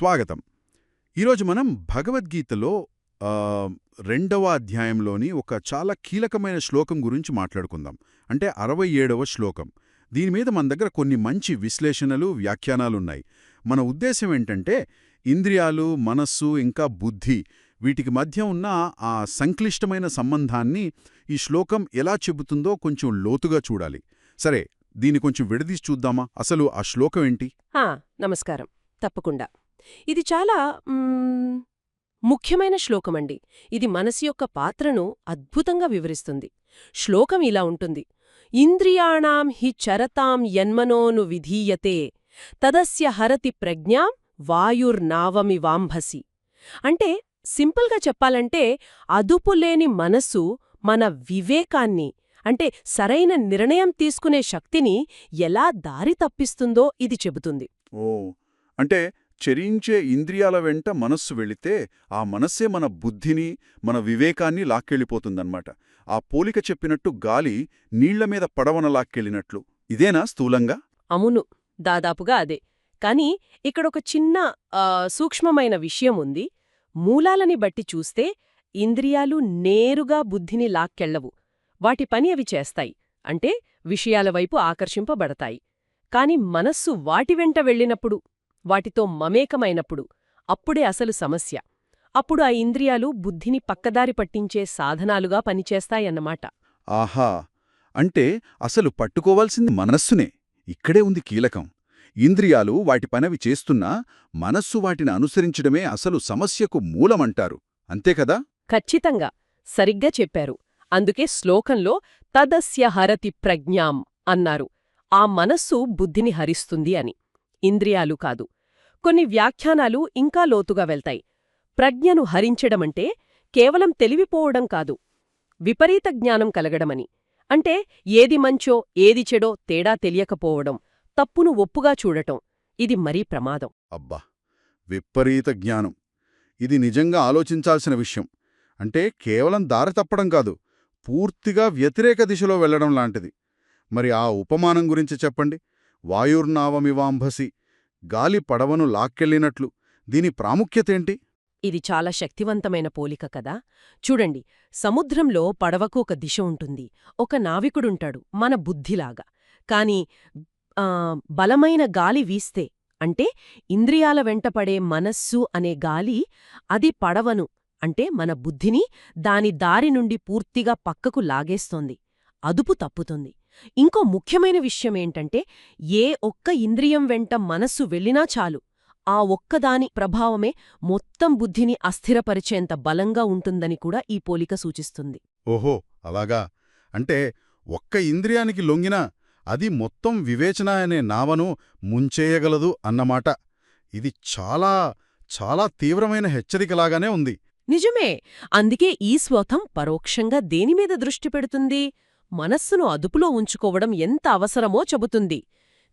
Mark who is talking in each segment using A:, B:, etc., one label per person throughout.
A: స్వాగతం. ఈరోజు మనం భగవద్గీతలో రెండవ అధ్యాయంలోని ఒక చాలా కీలకమైన శ్లోకం గురించి మాట్లాడుకుందాం. అంటే అరవై ఏడవ శ్లోకం. దీని మీద మన దగ్గర కొన్ని మంచి విశ్లేషణలు వ్యాఖ్యానాలున్నాయి. మన ఉద్దేశం ఏంటంటే ఇంద్రియాలు మనస్సు ఇంకా బుద్ధి వీటికి మధ్య ఉన్న ఆ సంక్లిష్టమైన సంబంధాన్ని ఈ శ్లోకం ఎలా చెబుతుందో కొంచెం లోతుగా చూడాలి. సరే దీన్ని కొంచెం విడదీసి చూద్దామా? అసలు ఆ శ్లోకం ఏంటి?
B: నమస్కారం. తప్పకుండా. ఇది చాలా ముఖ్యమైన శ్లోకమండి. ఇది మనసు యొక్క పాత్రను అద్భుతంగా వివరిస్తుంది. శ్లోకం ఇలా ఉంటుంది. ఇంద్రియాణాం హి చరతాం యన్మనోను విధీయతే తదస్య హరతి ప్రజ్ఞాం వాయుర్నావమివాంభసి. అంటే సింపుల్గా చెప్పాలంటే అదుపులేని మనస్సు మన వివేకాన్ని అంటే సరైన నిర్ణయం తీసుకునే శక్తిని ఎలా దారి తప్పిస్తుందో ఇది చెబుతుంది.
A: ఓ అంటే చరించే ఇంద్రియాల వెంట మనస్సు వెళితే ఆ మనస్సే మన బుద్ధిని మన వివేకాన్ని లాక్కెళ్ళిపోతుందన్నమాట. ఆ పోలిక చెప్పినట్టు గాలి నీళ్ళ మీద పడవన లాక్కెళ్ళినట్లు. ఇదేనా స్థూలంగా?
B: అవును దాదాపుగా అదే. కాని ఇక్కడొక చిన్న సూక్ష్మమైన విషయం ఉంది. మూలాలని బట్టి చూస్తే ఇంద్రియాలు నేరుగా బుద్ధిని లాక్కెళ్ళవు వాటి పని అవి చేస్తాయి. అంటే విషయాల వైపు ఆకర్షింపబడతాయి. కాని మనస్సు వాటి వెంట వెళ్ళినప్పుడు వాటితో మమేకమైనప్పుడు అప్పుడే అసలు సమస్య. అప్పుడు ఆ ఇంద్రియాలు బుద్ధిని పక్కదారి పట్టించే సాధనాలుగా పనిచేస్తాయన్నమాట.
A: ఆహా! అంటే అసలు పట్టుకోవాల్సింది మనస్సునే. ఇక్కడే ఉంది కీలకం. ఇంద్రియాలు వాటి పనవి చేస్తున్నా మనస్సు వాటిని అనుసరించడమే అసలు సమస్యకు మూలమంటారు. అంతేకదా
B: ఖచ్చితంగా. సరిగ్గా చెప్పారు. అందుకే శ్లోకంలో తదస్య హరతి ప్రజ్ఞాం అన్నారు. ఆ మనస్సు బుద్ధిని హరిస్తుంది అని. ఇంద్రియాలు కాదు. కొన్ని వ్యాఖ్యానాలు ఇంకా లోతుగా వెళ్తాయి. ప్రజ్ఞను హరించడమంటే కేవలం తెలివిపోవడం కాదు. విపరీత జ్ఞానం కలగడమని. అంటే ఏది మంచో ఏది చెడో తేడా తెలియకపోవడం తప్పును ఒప్పుగా చూడటం. ఇది మరీ ప్రమాదం.
A: అబ్బా! విపరీత జ్ఞానం. ఇది నిజంగా ఆలోచించాల్సిన విషయం. అంటే కేవలం దారి తప్పడం కాదు పూర్తిగా వ్యతిరేక దిశలో వెళ్ళడం లాంటిది. మరి ఆ ఉపమానం గురించి చెప్పండి. వాయుర్నావమివాంభసి గాలి పడవను లాక్కెళ్ళినట్లు. దీని ప్రాముఖ్యతేంటి?
B: ఇది చాలా శక్తివంతమైన పోలిక కదా. చూడండి సముద్రంలో పడవకు ఒక దిశ ఉంటుంది. ఒక నావికుడుంటాడు మన బుద్ధిలాగా. కాని బలమైన గాలి వీస్తే అంటే ఇంద్రియాల వెంటపడే మనస్సు అనే గాలి అది పడవను అంటే మన బుద్ధిని దాని దారి నుండి పూర్తిగా పక్కకు లాగేస్తోంది. అదుపు తప్పుతుంది. ఇంకో ముఖ్యమైన విషయమేంటంటే ఏ ఒక్క ఇంద్రియం వెంట మనస్సు వెళ్ళినా చాలు ఆ ఒక్కదాని ప్రభావమే మొత్తం బుద్ధిని అస్థిరపరిచేంత బలంగా ఉంటుందని కూడా ఈ పోలిక సూచిస్తుంది.
A: ఓహో అలాగా. అంటే ఒక్క ఇంద్రియానికి లొంగినా అది మొత్తం వివేచన అనే నావను ముంచేయగలదు అన్నమాట. ఇది చాలా చాలా తీవ్రమైన హెచ్చరికలాగానే ఉంది.
B: నిజమే! అందుకే ఈ స్వతం పరోక్షంగా దేనిమీద దృష్టి పెడుతుంది? మనస్సును అదుపులో ఉంచుకోవడం ఎంత అవసరమో చెబుతుంది.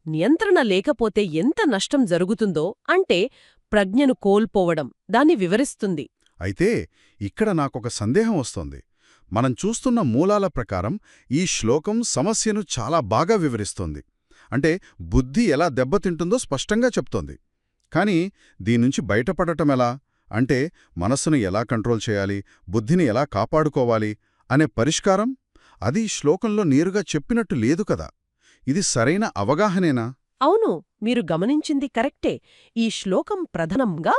B: నియంత్రణ లేకపోతే ఎంత నష్టం జరుగుతుందో అంటే ప్రజ్ఞను కోల్పోవడం దాన్ని వివరిస్తుంది.
A: అయితే ఇక్కడ నాకొక సందేహం వస్తోంది. మనం చూస్తున్న మూలాల ప్రకారం ఈ శ్లోకం సమస్యను చాలా బాగా వివరిస్తోంది. అంటే బుద్ధి ఎలా దెబ్బతింటుందో స్పష్టంగా చెప్తోంది. కానీ దీనుంచి బయటపడటం ఎలా? అంటే మనస్సును ఎలా కంట్రోల్ చేయాలి? బుద్ధిని ఎలా కాపాడుకోవాలి? అనే పరిష్కారం? అది శ్లోకంలో నేరుగా చెప్పినట్టు లేదు కదా. ఇది సరైన అవగాహనేనా?
B: అవును మీరు గమనించింది కరెక్టే. ఈ శ్లోకం ప్రధానంగా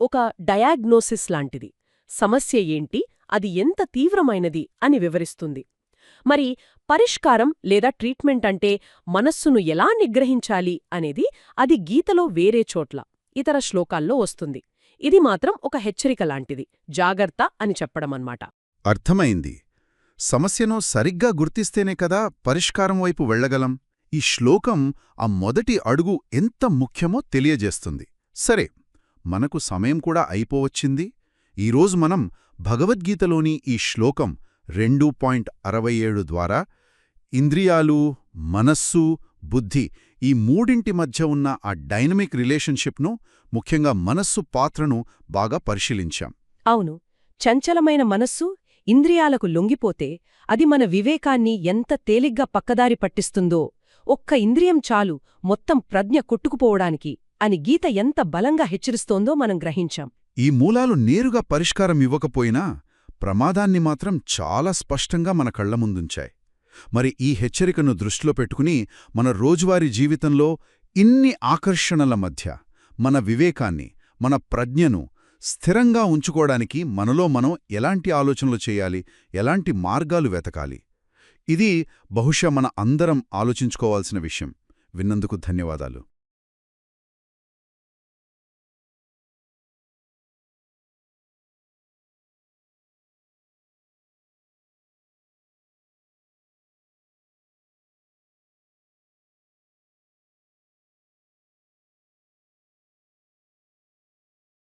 B: ఒక డయాగ్నోసిస్ లాంటిది. సమస్య ఏంటి? అది ఎంత తీవ్రమైనది? అని వివరిస్తుంది. మరి పరిష్కారం లేదా ట్రీట్మెంట్ అంటే మనస్సును ఎలా నిగ్రహించాలి అనేది అది గీతలో వేరే చోట్ల ఇతర శ్లోకాల్లో వస్తుంది. ఇది మాత్రం ఒక హెచ్చరిక లాంటిది. జాగర్త అని చెప్పడమన్నమాట.
A: అర్థమైంది. సమస్యను సరిగ్గా గుర్తిస్తేనే కదా పరిష్కారం వైపు వెళ్ళగలం. ఈ శ్లోకం ఆ మొదటి అడుగు ఎంత ముఖ్యమో తెలియజేస్తుంది. సరే మనకు సమయం కూడా అయిపోవచ్చింది. ఈరోజు మనం భగవద్గీతలోని ఈ శ్లోకం రెండు పాయింట్ అరవై ఏడు ద్వారా ఇంద్రియాలు మనస్సు బుద్ధి ఈ మూడింటి మధ్య ఉన్న ఆ డైనమిక్ రిలేషన్షిప్ను ముఖ్యంగా మనస్సు పాత్రను బాగా పరిశీలించాం.
B: అవును చంచలమైన మనస్సు ఇంద్రియాలకు లొంగిపోతే అది మన వివేకాన్ని ఎంత తేలిగ్గా పక్కదారి పట్టిస్తుందో ఒక్క ఇంద్రియం చాలు మొత్తం ప్రజ్ఞ కొట్టుకుపోవడానికి అని గీత ఎంత బలంగా హెచ్చరిస్తోందో మనం గ్రహించాం.
A: ఈ మూలాలు నేరుగా పరిష్కారం ఇవ్వకపోయినా ప్రమాదాన్ని మాత్రం చాలా స్పష్టంగా మన కళ్ళ ముందుంచాయి. మరి ఈ హెచ్చరికను దృష్టిలో పెట్టుకుని మన రోజువారీ జీవితంలో ఇన్ని ఆకర్షణల మధ్య మన వివేకాన్ని మన ప్రజ్ఞను స్థిరంగా ఉంచుకోవడానికి మనలో మనం ఎలాంటి ఆలోచనలు చేయాలి? ఎలాంటి మార్గాలు వెతకాలి? ఇది బహుశా మన అందరం ఆలోచించుకోవాల్సిన విషయం. విన్నందుకు ధన్యవాదాలు.